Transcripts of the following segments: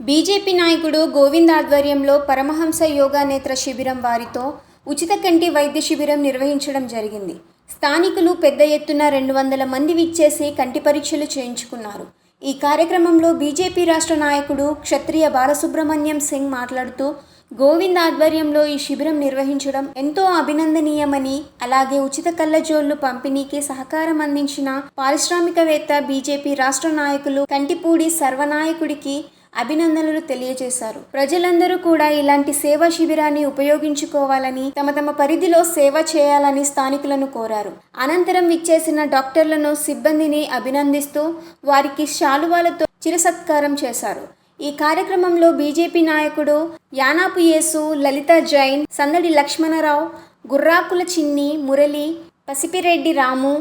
BJP నాయకుడు గోవింద్ ఆధ్వర్యంలో పరమహంస యోగా నేత్ర శిబిరం వారితో ఉచిత కంటి వైద్య శిబిరం నిర్వహించడం జరిగింది. స్థానికులు పెద్ద ఎత్తున రెండు వందల మంది విచ్చేసి కంటి పరీక్షలు చేయించుకున్నారు. ఈ కార్యక్రమంలో బీజేపీ రాష్ట్ర నాయకుడు క్షత్రియ బాలసుబ్రహ్మణ్యం సింగ్ మాట్లాడుతూ గోవింద్ ఆధ్వర్యంలో ఈ శిబిరం నిర్వహించడం ఎంతో అభినందనీయమని అలాగే ఉచిత కళ్ళజోళ్ళు పంపిణీకి సహకారం అందించిన పారిశ్రామికవేత్త బీజేపీ రాష్ట్ర నాయకులు కంటిపూడి సర్వనాయకుడికి అభినందనలు తెలియజేశారు. ప్రజలందరూ కూడా ఇలాంటి సేవా శిబిరాన్ని ఉపయోగించుకోవాలని తమ తమ పరిధిలో సేవ చేయాలని స్థానికులను కోరారు. అనంతరం విచ్చేసిన డాక్టర్లను సిబ్బందిని అభినందిస్తూ వారికి శాలువాలతో చిరసత్కారం చేశారు. ఈ కార్యక్రమంలో బీజేపీ నాయకుడు యానాపు యేసు లలిత జైన్ సందడి లక్ష్మణరావు గుర్రాకుల చిన్ని మురళి పసిపిరెడ్డి రాము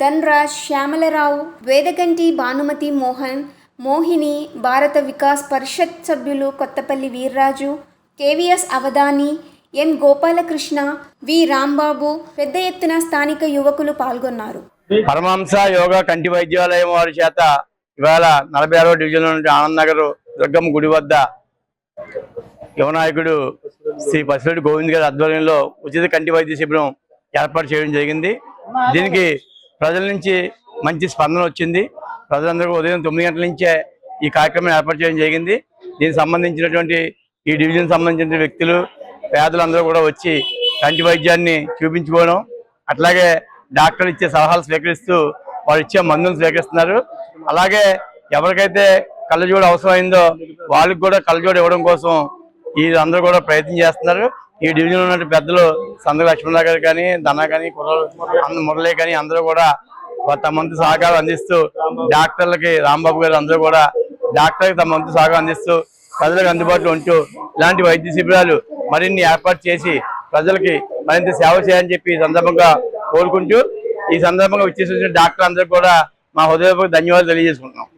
ధన్రాజ్ శ్యామలరావు వేదగంటి భానుమతి మోహన్ మోహిని భారత వికాస్ పరిషత్ సభ్యులు Kothapalli Veerraju KVS Avadhani N Gopalakrishna V Rambabu పెద్ద ఎత్తున స్థానిక యువకులు పాల్గొన్నారు. పరమాంస యోగా కంటి వైద్యాలయం వారి చేత ఇవాళ నలభై ఆరో డివిజన్ నుండి ఆనంద్ నగర్ దుర్గమ్మ గుడి వద్ద యువనాయకుడు శ్రీ పసిరెడ్డి గోవింద్ గారి ఆధ్వర్యంలో ఉచిత కంటి వైద్య శిబిరం ఏర్పాటు చేయడం జరిగింది. దీనికి ప్రజల నుంచి మంచి స్పందన వచ్చింది. ప్రజలందరూ ఉదయం తొమ్మిది గంటల నుంచే ఈ కార్యక్రమం ఏర్పాటు చేయడం జరిగింది. దీనికి సంబంధించినటువంటి ఈ డివిజన్ సంబంధించిన వ్యక్తులు పేదలందరూ కూడా వచ్చి కంటి వైద్యాన్ని చూపించుకోవడం అట్లాగే డాక్టర్లు ఇచ్చే సలహాలు స్వీకరిస్తూ వారు ఇచ్చే మందులు స్వీకరిస్తున్నారు. అలాగే ఎవరికైతే కళ్ళజోడు అవసరమైందో వాళ్ళకి కూడా కళ్ళజోడు ఇవ్వడం కోసం ఈ అందరూ కూడా ప్రయత్నం చేస్తున్నారు. ఈ డివిజన్ ఉన్న పెద్దలు సందు లక్ష్మణరావు గారు కానీ ధన కానీ కుర్రలు మురళి కానీ అందరూ కూడా తమ వంతు సహకారం అందిస్తూ డాక్టర్లకి రాంబాబు గారు అందరూ కూడా డాక్టర్కి తమ వంతు సహకారం అందిస్తూ ప్రజలకు అందుబాటులో ఉంటూ ఇలాంటి వైద్య శిబిరాలు మరిన్ని ఏర్పాటు చేసి ప్రజలకి మరింత సేవ చేయాలని చెప్పి ఈ సందర్భంగా కోరుకుంటూ ఈ సందర్భంగా వచ్చేసి డాక్టర్ అందరూ కూడా మా హృదయపూర్వక ధన్యవాదాలు తెలియజేసుకుంటున్నాం.